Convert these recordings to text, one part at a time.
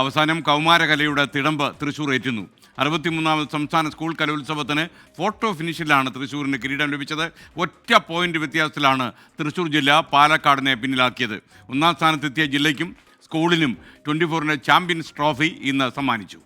അവസാനം കൗമാരകലയുടെ തിടമ്പ് തൃശ്ശൂർ ഏറ്റുന്നു. അറുപത്തിമൂന്നാമത് സംസ്ഥാന സ്കൂൾ കലോത്സവത്തിന് ഫോട്ടോ ഫിനിഷിലാണ് തൃശ്ശൂരിന് കിരീടം ലഭിച്ചത്. ഒറ്റ പോയിന്റ് വ്യത്യാസത്തിലാണ് തൃശ്ശൂർ ജില്ല പാലക്കാടിനെ പിന്നിലാക്കിയത്. ഒന്നാം സ്ഥാനത്തെത്തിയ ജില്ലയ്ക്കും സ്കൂളിനും ട്വന്റി ഫോറിന്റെ ചാമ്പ്യൻസ് ട്രോഫി ഇന്ന് സമ്മാനിച്ചു.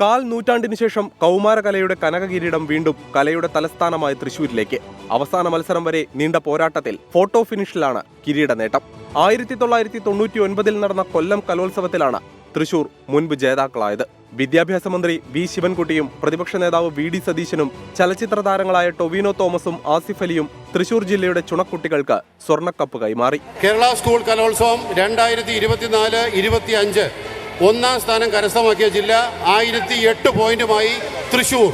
കാൽ നൂറ്റാണ്ടിന് ശേഷം കൗമാരകലയുടെ കനകകിരീടം വീണ്ടും കലയുടെ തലസ്ഥാനമായ തൃശൂരിലേക്ക് അവസാന മത്സരം വരെ നീണ്ട പോരാട്ടത്തിൽ ഫോട്ടോ ഫിനിഷിലാണ് കിരീട നേട്ടം ആയിരത്തി തൊള്ളായിരത്തി തൊണ്ണൂറ്റി ഒൻപതിൽ നടന്ന കൊല്ലം കലോത്സവത്തിലാണ് തൃശൂർ മുൻപ് ജേതാക്കളായത്. വിദ്യാഭ്യാസ മന്ത്രി വി. ശിവൻകുട്ടിയും പ്രതിപക്ഷ നേതാവ് വി. ഡി. സതീശനും ചലച്ചിത്ര താരങ്ങളായ ടൊവിനോ തോമസും ആസിഫ് അലിയും തൃശൂർ ജില്ലയുടെ ചുണക്കുട്ടികൾക്ക് സ്വർണക്കപ്പ് കൈമാറി. കേരള സ്കൂൾ കലോത്സവം രണ്ടായിരത്തി ഇരുപത്തിനാല് ഇരുപത്തി അഞ്ച് ഒന്നാം സ്ഥാനം കരസ്ഥമാക്കിയ ജില്ല ആയിരത്തി എട്ട് പോയിന്റുമായി തൃശൂർ.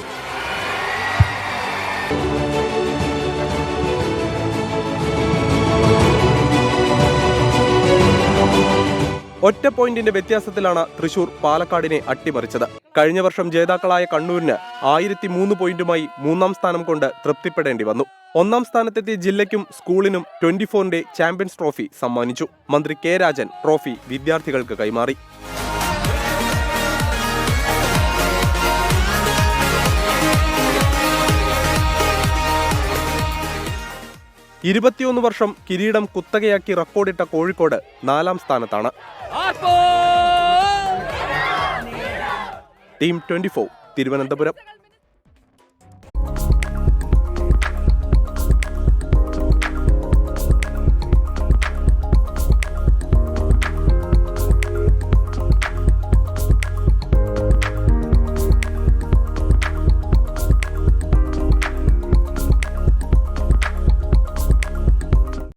ഒറ്റ പോയിന്റിന്റെ വ്യത്യാസത്തിലാണ് തൃശൂർ പാലക്കാടിനെ അട്ടിമറിച്ചത്. കഴിഞ്ഞ വർഷം ജേതാക്കളായ കണ്ണൂരിന് ആയിരത്തി മൂന്ന് പോയിന്റുമായി മൂന്നാം സ്ഥാനം കൊണ്ട് തൃപ്തിപ്പെടേണ്ടി വന്നു. ഒന്നാം സ്ഥാനത്തെത്തിയ ജില്ലയ്ക്കും സ്കൂളിനും ട്വന്റി ഫോറിന്റെ ചാമ്പ്യൻസ് ട്രോഫി സമ്മാനിച്ചു. മന്ത്രി കെ രാജൻ ട്രോഫി വിദ്യാർത്ഥികൾക്ക് കൈമാറി. ഇരുപത്തിയൊന്ന് വർഷം കിരീടം കുത്തകയാക്കി റെക്കോർഡിട്ട കോഴിക്കോട് നാലാം സ്ഥാനത്താണ്. Team twenty four Thiruvananthapuram.